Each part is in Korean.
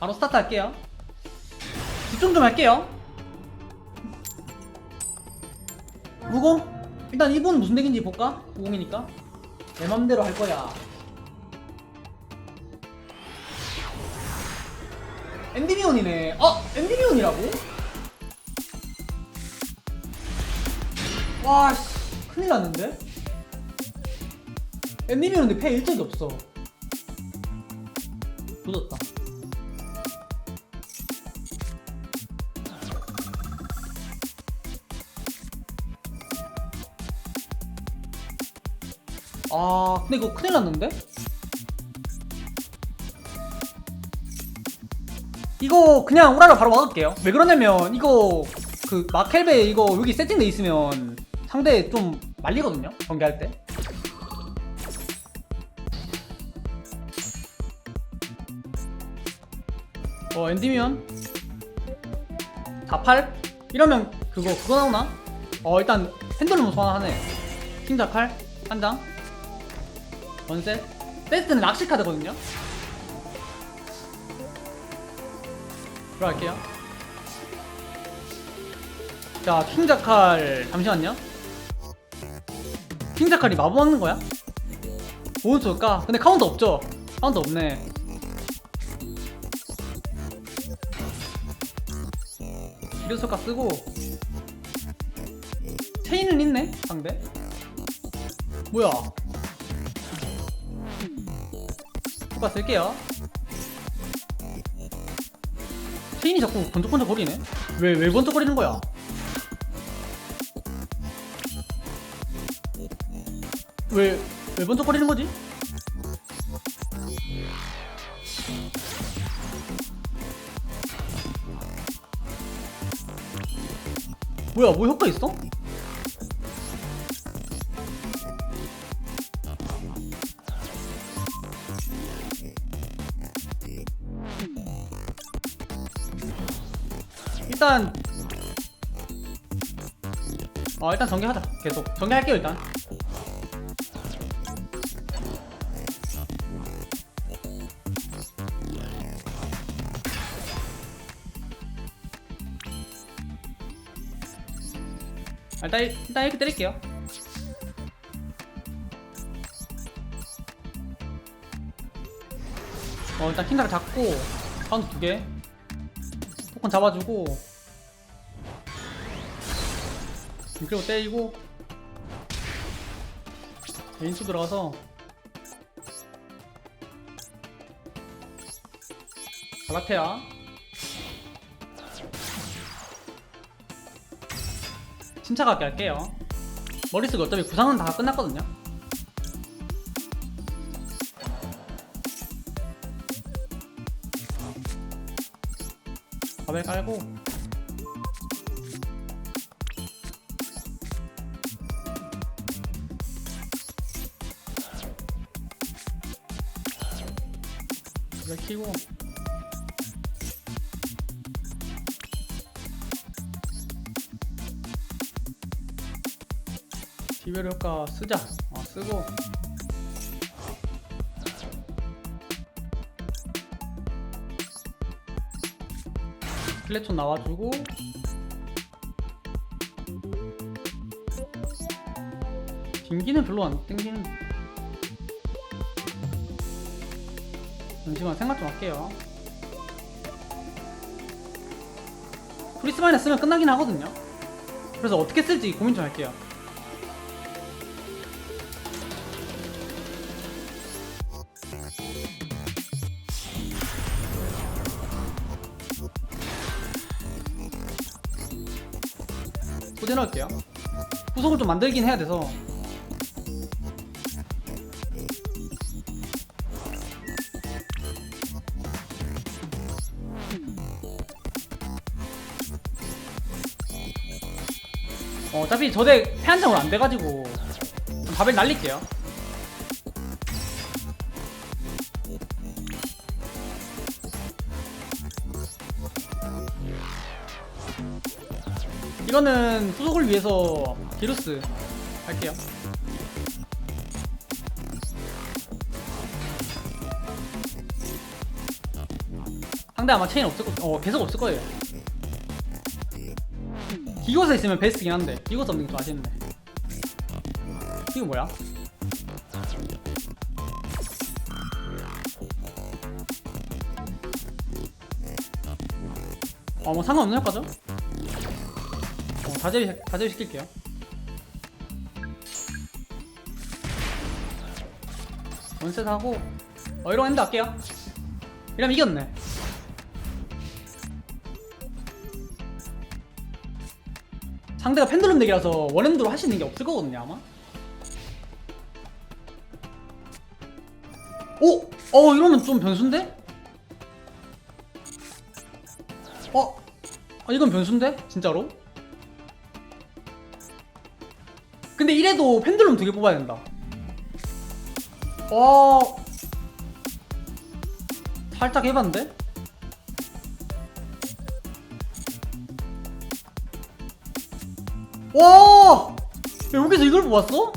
바로 스타트 할게요. 집중 좀 할게요. 무공? 일단 이분 무슨 덱인지 볼까? 무공이니까. 내 맘대로 할 거야. 엔디미온이네. 어? 엔디미온이라고? 와, 씨. 큰일 났는데? 엔디미온인데 패 일적이 없어. 조졌다. 아, 근데 이거 큰일 났는데? 이거 그냥 우라를 바로 막을게요. 왜 그러냐면 이거 그 마켈베 이거 여기 세팅돼 있으면 상대 좀 말리거든요. 경기할 때. 어 엔디미언 48 이러면 그거 그거 나오나? 어 일단 핸들룸 소환하네. 킹자 칼한 장. 원셋. 베스트는 낚시 카드거든요. 들어갈게요. 자, 킹자칼 잠시만요. 킹자칼이 마법 막는 거야? 뭐 좋을까? 근데 카운터 없죠? 카운터 없네. 기류소가 쓰고 체인은 있네 상대. 뭐야? 효과 쓸게요. 체인이 자꾸 번쩍번쩍 거리네? 왜, 왜 번쩍거리는 거야? 왜, 왜 번쩍거리는 거지? 뭐야, 뭐 효과 있어? 일단 어 일단 전개하자 계속 전개할게요 일단 일단 이렇게 때릴게요. 어 일단 킹가를 잡고 카운트 두개. 포콘 잡아주고 그리고 때리고 인수 들어가서 갈라테아 침착하게 할게요. 머릿속에 어차피 구상은 다 끝났거든요. 밥을 깔고. 이걸 키고 디벨 효과 쓰자. 어, 쓰고. 플래톤 나와주고. 빙기는 별로 안 땡기는. 잠시만 생각 좀 할게요. 프리스마인에 쓰면 끝나긴 하거든요. 그래서 어떻게 쓸지 고민 좀 할게요 꽂아 넣을게요 후속을 좀 만들긴 해야 돼서 어, 어차피 저대 패한 장으로 안 돼가지고 좀 바벨 날릴게요. 이거는 후속을 위해서 디루스 할게요 상대 아마 체인 없을 거, 어 계속 없을 거예요. 기고서 있으면 베스트긴 한데 기고서 없는 게더 아쉽네. 이거 뭐야? 어뭐 상관없는 효과죠? 어, 다제비, 다제비 시킬게요. 원셋 하고, 어, 이런 엔드 할게요. 이러면 이겼네. 상대가 펜들룸 덱이라서 원핸드로 있는 게 없을 거거든요, 아마. 오! 어, 이러면 좀 변수인데? 어? 아, 이건 변수인데? 진짜로? 근데 이래도 펜들룸 두개 뽑아야 된다. 와. 살짝 해봤는데? 와! 야, 여기서 이걸 뽑았어?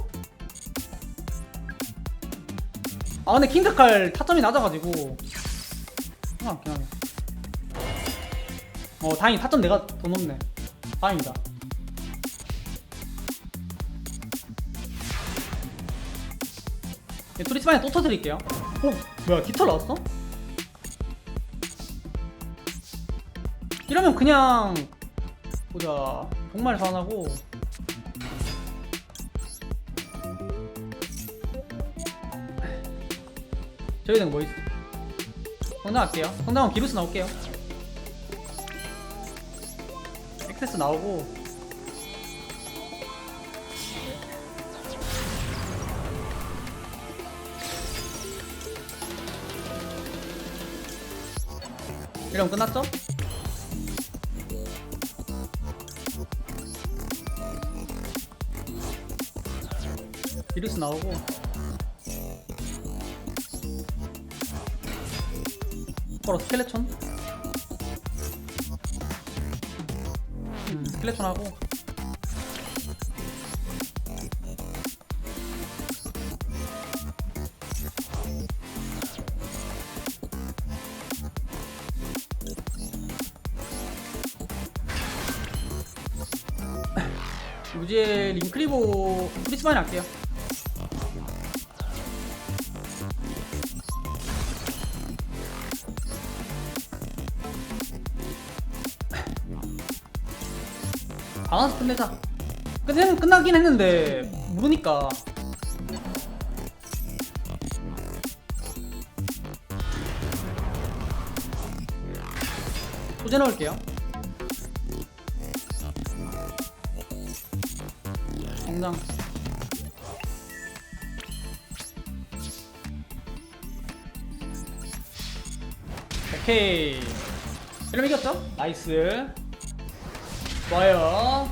아 근데 킹드칼 타점이 낮아가지고 상관없긴 하네 어 다행히 타점 내가 더 높네 다행이다 예, 투리스만에 또 터드릴게요 어? 뭐야 깃털 나왔어? 이러면 그냥 보자 정말 사나고 저희는 뭐 있어? 성당 할게요 성당은 기루스 나올게요 액세스 나오고 이러면 끝났죠? 기루스 나오고. 바로 스켈레톤? 음, 스켈레톤 하고 무지의 링크리보 프리스마인 할게요. 알아서 끝내자. 끝내는 끝나긴 했는데 모르니까. 소재 넣을게요 정당 오케이. 이러면 이겼죠? 나이스. 좋아요